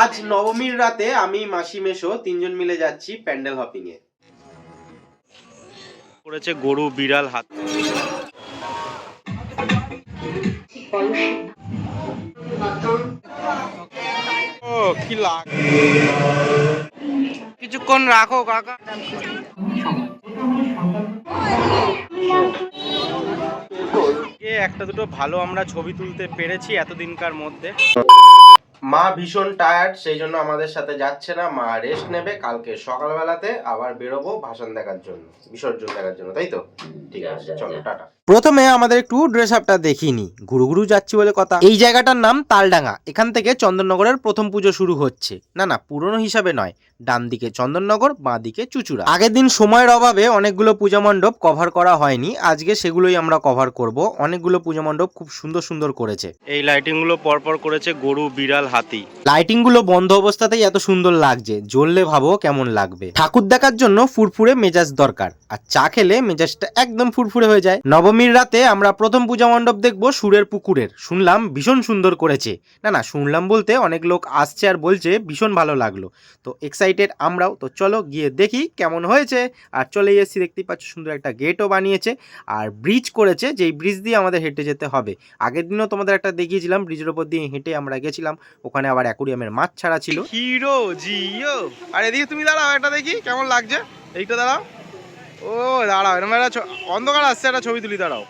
আজ নবমীর রাতে আমি, মাসি মেশো তিনজন মিলে যাচ্ছি প্যান্ডেল হপিং এ করেছে গরু বিড়াল হাত। কি লাগ কিছুক্ষণ রাখো কাকা। একটা দুটো ভালো আমরা ছবি তুলতে পেরেছি এতদিনকার মধ্যে। মা ভীষণ টায়ার্ড সেই জন্য আমাদের সাথে যাচ্ছে না। মা রেস্ট নেবে কালকে সকালবেলাতে আবার বেরোবো ভাষণ দেখার জন্য বিসর্জন দেখার জন্য তাই তো? ঠিক আছে চলো টাটা। প্রথমে আমাদের একটু ড্রেস আপটা দেখিনি গুরু গুরু যাচ্ছি বলে কথা। এই জায়গাটার নাম তালডাঙ্গা। এখান থেকে চন্দননগরের প্রথম পুজো শুরু হচ্ছে। না না পুরনো হিসাবে নয়। ডান দিকে চন্দননগর বাঁ দিকে চুচুড়া। আগের দিন সময়ের অভাবে অনেকগুলো পূজা মণ্ডপ কভার করা হয়নি। আজকে সেগুলোই আমরা কভার করব। অনেকগুলো পূজা মণ্ডপ খুব সুন্দর সুন্দর করেছে। এই লাইটিংগুলো পরপর করেছে গরু বিড়াল হাতি। লাইটিংগুলো বন্ধ অবস্থাতেই এত সুন্দর লাগছে। জ্বললে ভাবো কেমন লাগবে। ঠাকুর দেখার জন্য ফুরফুরে মেজাজ দরকার। আর চা খেলে মেজাজটা একদম ফুরফুরে হয়ে যায়। নবমীর রাতে আমরা প্রথম পূজা মণ্ডপ দেখব সুরের পুকুরের। শুনলাম ভীষণ সুন্দর করেছে। না না, শুনলাম বলতে অনেক লোক আসছে আর বলছে ভীষণ ভালো লাগল। তো এক্সাইটেড আমরাও। তো চলো গিয়ে দেখি কেমন হয়েছে। আর চলে এসেছি, দেখতেই পাচ্ছ সুন্দর একটা গেটও বানিয়েছে। আর ব্রিজ করেছে, যেই ব্রিজ দিয়ে আমাদের হেঁটে যেতে হবে। আগের দিনও তোমাদের একটা দেখিয়েছিলাম ব্রিজের ওপর দিয়ে হেঁটে আমরা গেছিলাম। ওখানে আবার অ্যাকুরিয়ামের মাছ ছাড়া ছিল। হিরো জিও। আর এদিকে তুমি দাঁড়াও একটা দেখি, কেমন লাগছে? এইটা দাঁড়াও। ও, দাঁড়াও এরকম একটা অন্ধকার আসছে, একটা ছবি তুলি, দাঁড়াও।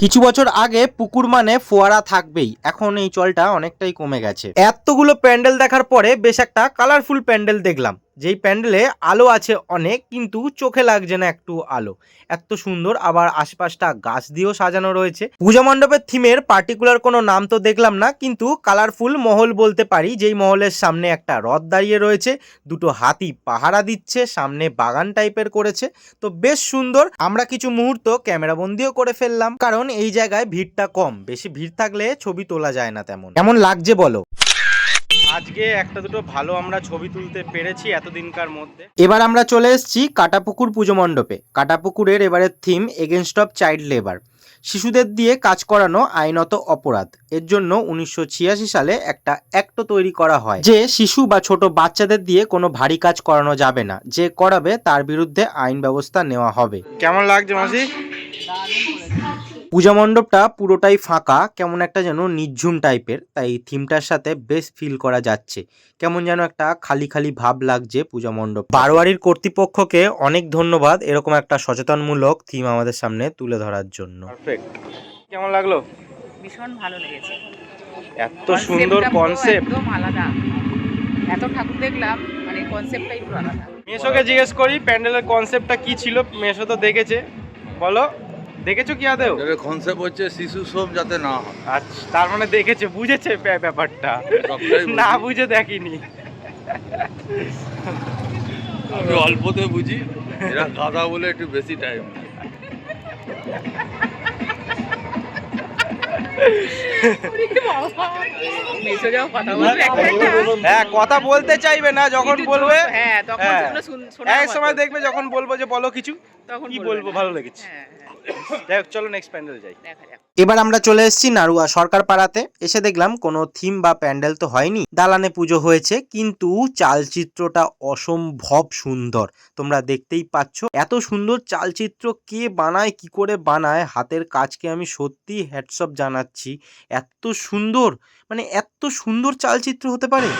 কিছু বছর আগে পুকুর মানে ফোয়ারা থাকবেই, এখন এই চলটা অনেকটাই কমে গেছে। এতগুলো প্যান্ডেল দেখার পরে বেশ একটা কালারফুল প্যান্ডেল দেখলাম। যেই প্যান্ডেলে আলো আছে অনেক, কিন্তু চোখে লাগছে না একটু আলো। এত সুন্দর, আবার আশপাশটা গাছ দিয়েও সাজানো রয়েছে। পূজা মণ্ডপের থিমের পার্টিকুলার কোনো নাম তো দেখলাম না, কিন্তু কালারফুল মহল বলতে পারি, যেই মহলের সামনে একটা রথ দাঁড়িয়ে রয়েছে, দুটো হাতি পাহারা দিচ্ছে, সামনে বাগান টাইপের করেছে। তো বেশ সুন্দর, আমরা কিছু মুহূর্ত ক্যামেরা বন্দিও করে ফেললাম, কারণ এই জায়গায় ভিড়টা কম, বেশি ভিড় থাকলে ছবি তোলা যায় না তেমন। কেমন লাগছে বলো? আজকে একটা দুটো ভালো আমরা ছবি তুলতে পেরেছি এতদিনকার মধ্যে। এবার আমরা চলে এসেছি কাটাপুকুর পুজো মণ্ডপে। কাটাপুকুরের এবারের theme against of child labour শিশুদের দিয়ে কাজ করানো আইনত অপরাধ। এর জন্য উনিশশো ছিয়াশি সালে একটা অ্যাক্ট তৈরি করা হয়। যে শিশু বা ছোট বাচ্চাদের দিয়ে কোনো ভারী কাজ করানো যাবে না। যে করাবে তার বিরুদ্ধে আইন ব্যবস্থা নেওয়া হবে। কেমন লাগছে মাসি? পূজা মণ্ডপটা পুরোটাই ফাঁকা কেমন একটা যেন নির্ঝুম টাইপের তাই থিমটার সাথে বেশ ফিল করা যাচ্ছে। কেমন যেন একটা খালি খালি ভাব লাগছে পূজা মণ্ডপ। বারোয়ারির কর্তৃপক্ষকে অনেক ধন্যবাদ এরকম একটা সচেতনমূলক থিম আমাদের সামনে তুলে ধরার জন্য। কেমন লাগল? ভীষণ ভালো লেগেছে। এত সুন্দর কনসেপ্ট একদম আলাদা। এত ঠাকুর দেখলাম মানে কনসেপ্টটাই পুরো আলাদা। মেশোকে জিজ্ঞেস করি প্যান্ডেলের কনসেপ্টটা কি ছিল? মেশো তো দেখেছে। বলো। দেখেছ কি আদেও এর কনসেপ্ট হচ্ছে শিশু শ্রম যাতে না হয়। আচ্ছা তার মানে দেখেছে বুঝেছে ব্যাপারটা। না বুঝে দেখিনি। আমি অল্পতে বুঝি এরা গাধা বলে একটু বেশি টাইম মেসো যাও কথা বলবে একটা একটা। হ্যাঁ কথা বলতে চাইবে না যখন বলবে। হ্যাঁ তখন হ্যাঁ। এক সময় দেখবে যখন বলব যে বলো কিছু তখন কি বলব। ভালো লেগেছে। যাই চলো নেক্সট প্যান্ডেল যাই। এবার আমরা চলে এসেছি নারুয়া সরকার পাড়াতে। এসে দেখলাম কোনো থিম বা প্যান্ডেল তো হয়নি। দালানে পুজো হয়েছে কিন্তু চালচিত্রটা অসম্ভব সুন্দর। তোমরা দেখতেই পাচ্ছ এত সুন্দর চালচিত্র কে বানায় কি করে বানায় হাতের কাজকে আমি সত্যি হ্যাটসঅপ জানাচ্ছি এত সুন্দর মানে এত সুন্দর চালচিত্র হতে পারে?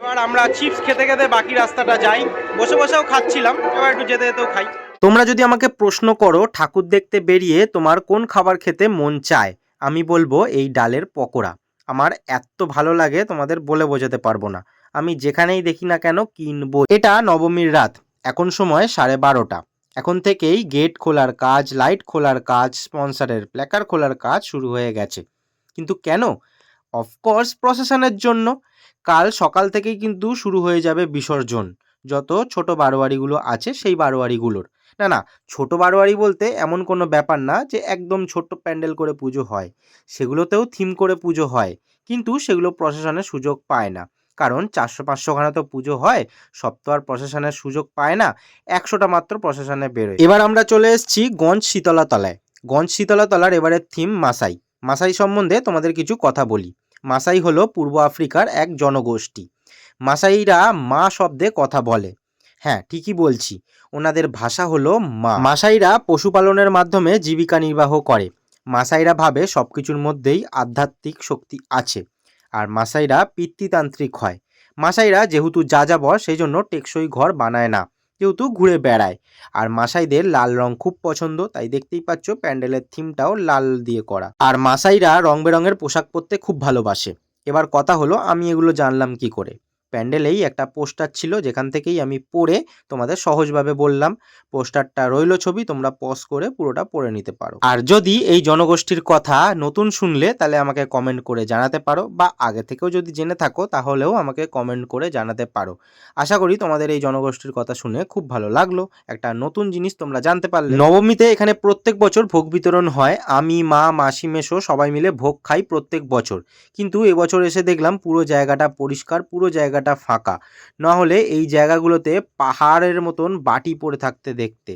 এবার আমরা চিপস খেতে খেতে বাকি রাস্তাটা যাই। বসে বসেও খাচ্ছিলাম এবার একটু যেতে যেতেও খাই। তোমরা যদি আমাকে প্রশ্ন করো ঠাকুর দেখতে বেরিয়ে তোমার কোন খাবার খেতে মন চায় আমি বলব এই ডালের পকোড়া। আমার এত ভালো লাগে তোমাদের বলে বোঝাতে পারব না। আমি যেখানেই দেখি না কেন কিনবো। এটা নবমীর রাত এখন সময় সাড়ে বারোটা। এখন থেকেই গেট খোলার কাজ লাইট খোলার কাজ স্পন্সরের প্ল্যাকার খোলার কাজ শুরু হয়ে গেছে। কিন্তু কেন? অফকোর্স প্রসেশনের জন্য। কাল সকাল থেকেই কিন্তু শুরু হয়ে যাবে বিসর্জন। যত ছোট বারোয়ারিগুলো আছে, সেই বারোয়ারিগুলোর। না না, ছোট বারোয়ারি বলতে এমন কোনো ব্যাপার না যে একদম ছোট্ট প্যান্ডেল করে পুজো হয়। সেগুলোতেও থিম করে পুজো হয়। কিন্তু সেগুলো প্রশাসনের সুযোগ পায় না। কারণ চারশো পাঁচশোখানা তো পুজো হয়, সব তো আর প্রশাসনের সুযোগ পায় না, একশোটা মাত্র প্রশাসনে বেরোয়। এবার আমরা চলে এসেছি গঞ্জ শীতলা তলায়। গঞ্জ শীতলা তলার এবারের থিম মাসাই। মাসাই সম্বন্ধে তোমাদের কিছু কথা বলি। মাসাই হলো পূর্ব আফ্রিকার এক জনগোষ্ঠী। মাসাইরা মা শব্দে কথা বলে। হ্যাঁ ঠিকই বলছি, ওনাদের ভাষা হলো মা। মাসাইরা পশুপালনের মাধ্যমে জীবিকা নির্বাহ করে। মাসাইরা ভাবে সব কিছুর মধ্যেই আধ্যাত্মিক শক্তি আছে। আর মাসাইরা পিতৃতান্ত্রিক হয়। মাসাইরা যেহেতু যা যাবর সেই জন্য টেকসই ঘর বানায় না, যেহেতু ঘুরে বেড়ায়। আর মাসাইদের লাল রং খুব পছন্দ, তাই দেখতেই পাচ্ছ প্যান্ডেলের থিমটাও লাল দিয়ে করা। আর মাসাইরা রং বেরঙের পোশাক পরতে খুব ভালোবাসে। এবার কথা হলো, আমি এগুলো জানলাম কি করে? প্যান্ডেলেই একটা পোস্টার ছিল যেখান থেকেই আমি পড়ে তোমাদের সহজভাবে বললাম। পোস্টারটা রইল ছবি, তোমরা পজ করে পুরোটা পড়ে নিতে পারো। আর যদি এই জনগোষ্ঠীর কথা নতুন শুনলে তাহলে আমাকে কমেন্ট করে জানাতে পারো বা আগে থেকেও যদি জেনে থাকো তাহলেও আমাকে কমেন্ট করে জানাতে পারো। আশা করি তোমাদের এই জনগোষ্ঠীর কথা শুনে খুব ভালো লাগল। একটা নতুন জিনিস তোমরা জানতে পারলে। নবমীতে এখানে প্রত্যেক বছর ভোগ বিতরণ হয়। আমি, মা, মাসি মেশো সবাই মিলে ভোগ খাই প্রত্যেক বছর। কিন্তু এবছর এসে দেখলাম পুরো জায়গাটা পরিষ্কার, পুরো জায়গাটা ফাঁকা। না হলে এই জায়গাগুলোতে পাহাড়ের মতন বাটি পড়ে থাকতে দেখতে।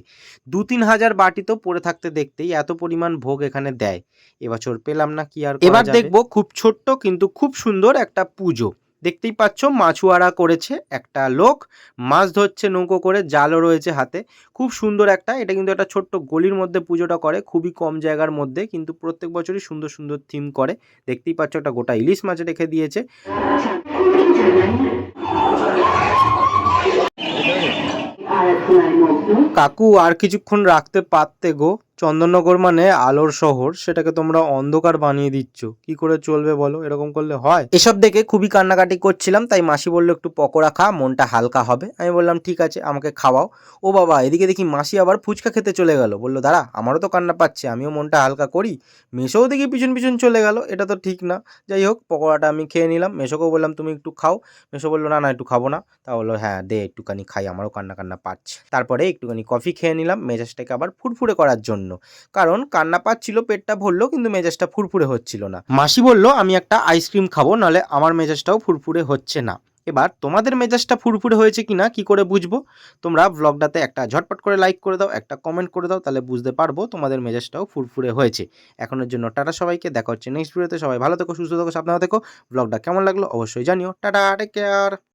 দু তিন হাজার বাটি তো পড়ে থাকতে দেখতেই এত পরিমাণ ভোগ এখানে দেয়। এবছর পেলাম না কি আর এবার দেখব খুব ছোট্ট কিন্তু খুব সুন্দর একটা পুজো। দেখতেই পাচ্ছ মাছুয়ারা করেছে একটা লোক মাছ ধরছে নৌকো করে জালও রয়েছে হাতে। খুব সুন্দর একটা এটা কিন্তু একটা ছোট্ট গলির মধ্যে পুজোটা করে খুবই কম জায়গার মধ্যে কিন্তু প্রত্যেক বছরই সুন্দর সুন্দর থিম করে। দেখতেই পাচ্ছ একটা গোটা ইলিশ মাছ রেখে দিয়েছে। কাকু আর কিছুক্ষণ রাখতে পারতে গো। চন্দননগর মানে আলোর শহর, সেটাকে তোমরা অন্ধকার বানিয়ে দিচ্ছ। কি করে চলবে বলো? এরকম করলে হয়? এসব দেখে খুবই কান্নাকাটি করছিলাম, তাই মাসি বলল, একটু পকোড়া খা, মনটা হালকা হবে। আমি বললাম, ঠিক আছে, আমাকে খাওয়াও। ও বাবা, এদিকে দেখি মাসি আবার ফুচকা খেতে চলে গেল। বলল, দাঁড়া, আমারও তো কান্না পাচ্ছে, আমিও মনটা হালকা করি। মেশোও দেখি পিছন পিছন চলে গেল, এটা তো ঠিক না। যাই হোক, পকোড়াটা আমি খেয়ে নিলাম। মেশোকেও বললাম, তুমি একটু খাও। মেশো বলল, না না, একটু খাব না। তা বলল হ্যাঁ দে, একটুখানি খাই, আমারও কান্না কান্না পাচ্ছে। তারপরে একটুখানি কফি খেয়ে নিলাম, মেজাজটাকে আবার ফুরফুরে করার জন্য। কারণ কান্না পাচ্ছিল পেটটা ভরলো, কিন্তু মেজাজটা ফুরফুরে হচ্ছিল না। মাসি বলল, আমি একটা আইসক্রিম খাব নাহলে আমার মেজাজটাও ফুরফুরে হচ্ছে না। এবার, তোমাদের মেজাজটা ফুরফুরে হয়েছে কিনা, কি করে বুঝব? তোমরা ব্লগটাতে একটা ঝটপট করে লাইক করে দাও, একটা কমেন্ট করে দাও, তাহলে বুঝতে পারব তোমাদের মেজাজটাও ফুরফুরে হয়েছে। এখনের জন্য টাটা সবাইকে, দেখা হচ্ছে নেক্সট ভিডিওতে সবাই ভালো থেকো, সুস্থ থেকো, সাবধানে থেকো। ব্লগটা কেমন লাগল অবশ্যই জানিও। Tata take care